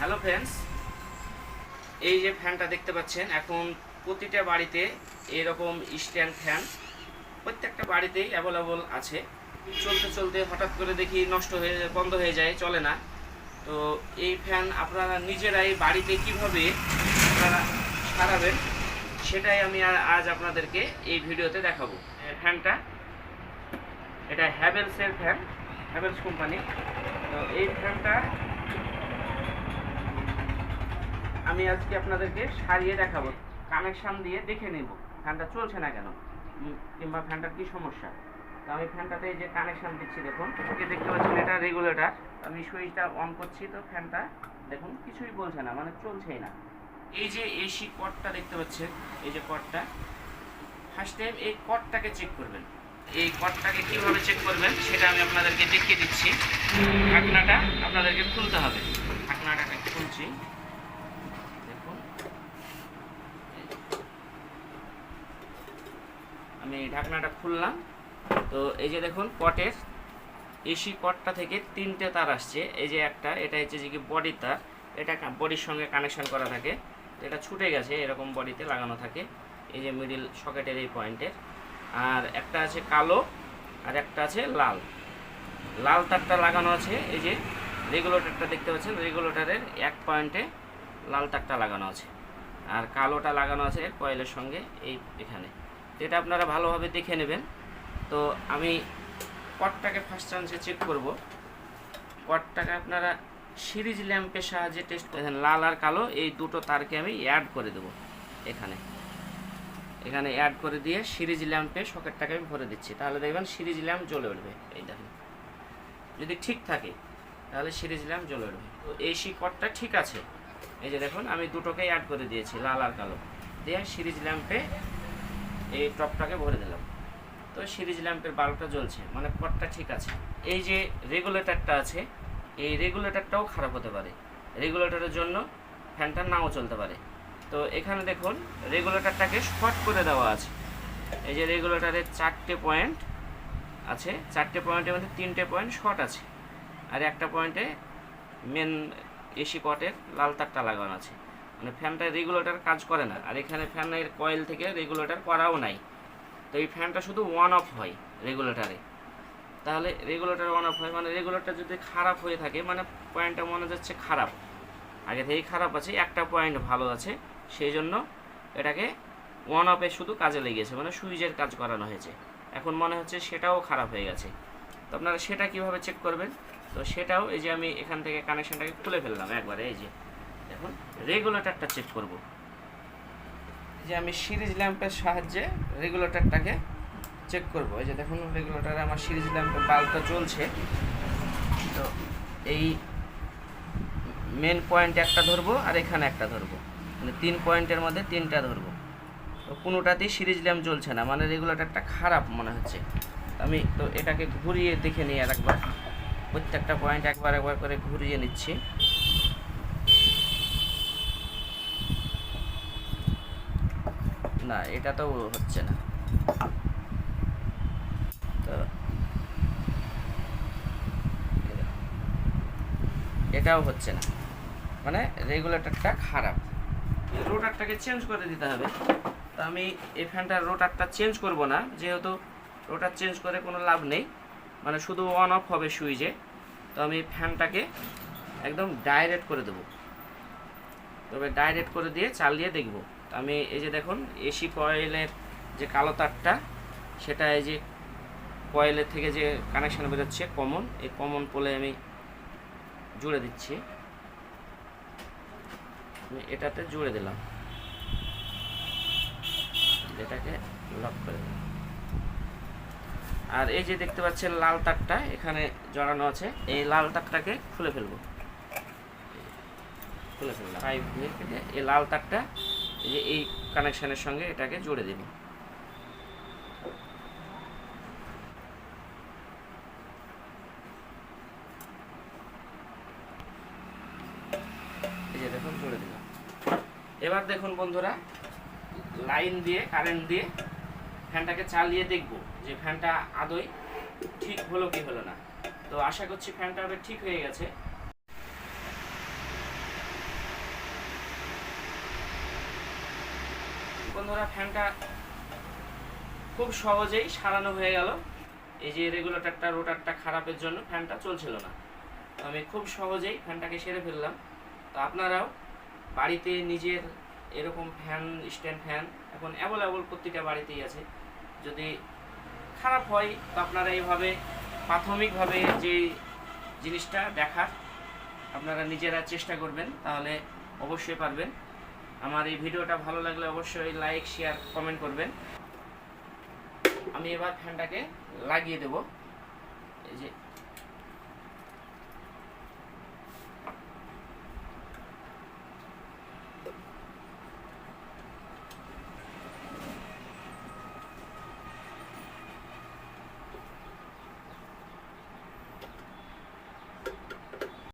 Hello friends এই যে ফ্যানটা দেখতে পাচ্ছেন, এখন প্রতিটা বাড়িতে এরকম স্ট্যান্ড ফ্যান প্রত্যেকটা বাড়িতেই অ্যাভেলেবল আছে। চলতে চলতে হঠাৎ করে দেখি নষ্ট হয়ে, বন্ধ হয়ে যায়, চলে না। তো এই ফ্যান আপনারা নিজেরাই বাড়িতে কীভাবে আপনারা সারাবেন, সেটাই আমি আর আজ আপনাদেরকে এই ভিডিওতে দেখাবো। ফ্যানটা এটা হ্যাভেলসের ফ্যান হ্যাভেলস কোম্পানি তো এই ফ্যানটা আমি আজকে আপনাদেরকে সারিয়ে দেখাবো কানেকশন দিয়ে দেখে নেব ফ্যানটা চলছে না কেন? কিংবা ফ্যানটার কি সমস্যা? তো আমি ফ্যানটাতে যে কানেকশন দিচ্ছি, দেখুন ওকে দেখতে পাচ্ছেন এটা রেগুলেটর আমি সুইচটা অন করছি, তো ফ্যানটা দেখুন, কিছুই বলছে না মানে চলছেই না। এই যে এসি কটটা দেখতে পাচ্ছেন, এই যে কটটা ফার্স্ট টাইম এই কটটাকে চেক করবেন। এই কটটাকে কীভাবে চেক করবেন, সেটা আমি আপনাদেরকে দেখিয়ে দিচ্ছি। ঢাকনাটা আপনাদেরকে খুলতে হবে। ঢাকনাটাকে খুলছি দেখুন আমি ঢাকনাটা খুললাম। তো এই যে দেখুন পটের এসি পটটা থেকে তিনটে তার আসছে। এই যে একটা, এটা হচ্ছে যে কি বডি তার। এটা বডির সঙ্গে কানেকশন করা থাকে। এটা ছুটে গেছে, এরকম বডিতে লাগানো থাকে। এই যে মিডিল সকেটের এই পয়েন্টের আর একটা আছে কালো, আর একটা আছে লাল। লাল তারটা লাগানো আছে, এই যে রেগুলেটরটা দেখতে পাচ্ছেন? রেগুলেটরের এক পয়েন্টে লাল তারটা লাগানো আছে। আর কালোটা লাগানো আছে কয়েলের সঙ্গে, এই এখানে। এটা আপনারা ভালোভাবে দেখে নেবেন। তো আমি কটটাকে ফার্স্ট চান্সে চেক করব। কটটাকে আপনারা সিরিজ ল্যাম্পের সাহায্যে টেস্ট করেন লাল আর কালো, এই দুটো তারকে আমি অ্যাড করে দেবো এখানে। এখানে অ্যাড করে দিয়ে সিরিজ ল্যাম্পে সকেটটাকে আমি ভরে দিচ্ছি। তাহলে দেখবেন সিরিজ ল্যাম্প জ্বলে উঠবে। এই দেখেন, যদি ঠিক থাকে, তাহলে সিরিজ ল্যাম্প জ্বলে উঠবে। তো এই শিকড়টা ঠিক আছে। এই যে দেখুন, আমি দুটোকে অ্যাড করে দিয়েছি, লাল আর কালো। দিয়ে সিরিজ ল্যাম্পে এই টপটাকে ভরে দিলাম। তো সিরিজ ল্যাম্পের বাল্বটা জ্বলছে মানে পটটা ঠিক আছে। এই যে রেগুলেটরটা আছে, এই রেগুলেটরটাও খারাপ হতে পারে। রেগুলেটরের জন্য ফ্যানটা নাও চলতে পারে। তো এখানে দেখুন রেগুলেটরটাকে শর্ট করে দেওয়া আছে। এই যে রেগুলেটরের চারটে পয়েন্ট আছে, চারটে পয়েন্টের মধ্যে তিনটে পয়েন্ট শর্ট আছে। আর একটা পয়েন্টে মেন এসি কটের লাল তারটা লাগানো আছে। মানে ফ্যানটা রেগুলেটর কাজ করে না। আর এখানে ফ্যানের কয়েল থেকে রেগুলেটর করাও নাই। তো এই ফ্যানটা শুধু ওয়ান অফ হয় রেগুলেটারে তাহলে রেগুলেটর ওয়ান অফ হয় মানে রেগুলেটর যদি খারাপ হয়ে থাকে মানে পয়েন্টটা মনে যাচ্ছে খারাপ। আগে থেকেই খারাপ আছে, একটা পয়েন্ট ভালো আছে, সেই জন্য এটাকে ওয়ান অফে শুধু কাজে লেগেছে মানে সুইচের কাজ করানো হয়েছে। এখন মনে হচ্ছে সেটাও খারাপ হয়ে গেছে। তো আপনারা সেটা কীভাবে চেক করবেন? তো সেটাও এই যে আমি এখান থেকে কানেকশানটাকে খুলে ফেললাম একবারে, এই যে। দেখুন রেগুলেটরটা চেক করব। যে আমি সিরিজ ল্যাম্পের সাহায্যে রেগুলেটরটাকে চেক করব। এই যে দেখুন রেগুলেটরে আমার সিরিজ ল্যাম্পের বাল্বটা চলছে তো এই মেন পয়েন্ট একটা ধরবো আর এখানে একটা ধরবো। মানে তিন পয়েন্টের মধ্যে তিনটা ধরবো। তো কোনোটাতেই সিরিজ ল্যাম্প চলছে না মানে রেগুলেটরটা খারাপ মনে হচ্ছে। আমি তো এটাকে ঘুরিয়ে দেখে নিই আর একবার প্রত্যেকটা পয়েন্ট একবার একবার করে ঘুরিয়ে নিচ্ছি। না, এটা তো হচ্ছে না। তো এটাও হচ্ছে না। মানে রেগুলেটরটা খারাপ। রোটারটাকে চেঞ্জ করে দিতে হবে। তো আমি এই ফ্যানটার রোটারটা চেঞ্জ করব না, যেহেতু রোটার চেঞ্জ করে কোনো লাভ নেই। মানে শুধু অন অফ হবে সুইচে। তো আমি ফ্যানটাকে একদম ডাইরেক্ট করে দেবো। তবে ডাইরেক্ট করে দিয়ে চালিয়ে দেখব। তো আমি এই যে দেখুন এসি কয়েলের যে কালো তারটা, সেটা এই যে কয়েলের থেকে যে কানেকশান বেরোচ্ছে কমন এই কমন পোলে আমি জুড়ে দিচ্ছি। আমি এটাতে জুড়ে দিলাম। এটাকে লক করে দিলাম। আর এই যে দেখতে পাচ্ছেন লাল তারটা এখানে জড়ানো আছে, এই লাল তারটাকে খুলে ফেলব। খুলে ফেললাম। এই লাল তারটা যে এই কানেকশনের সঙ্গে এটাকে জুড়ে দেব। দেখুন, জুড়ে দিলাম। এবার দেখুন বন্ধুরা, লাইন দিয়ে কারেন্ট দিয়ে ফ্যানটাকে চালিয়ে দেখব যে ফ্যানটা আদৌ ঠিক হলো কি হলো না। তো আশা করছি ফ্যানটা ঠিক হয়ে গেছে। বন্ধুরা, ফ্যানটা খুব সহজেই সারানো হয়ে গেল। এই যে রেগুলেটরটা, রোটারটা খারাপের জন্য ফ্যানটা চলছিল না। তো আমি খুব সহজেই ফ্যানটাকে সেরে ফেললাম। তো আপনারাও বাড়িতে নিজের এরকম ফ্যান, স্ট্যান্ড ফ্যান, এখন অ্যাভেলেবল প্রতিটা বাড়িতেই আছে। যদি খারাপ হয়, তো আপনারা এইভাবে প্রাথমিকভাবে যে জিনিসটা দেখার আপনারা নিজেরা চেষ্টা করবেন, তাহলে অবশ্যই পারবেন। আমার এই ভিডিওটা ভালো লাগলে অবশ্যই লাইক, শেয়ার কমেন্ট করবেন। আমি এবার ফ্যানটাকে লাগিয়ে দেব। এই যে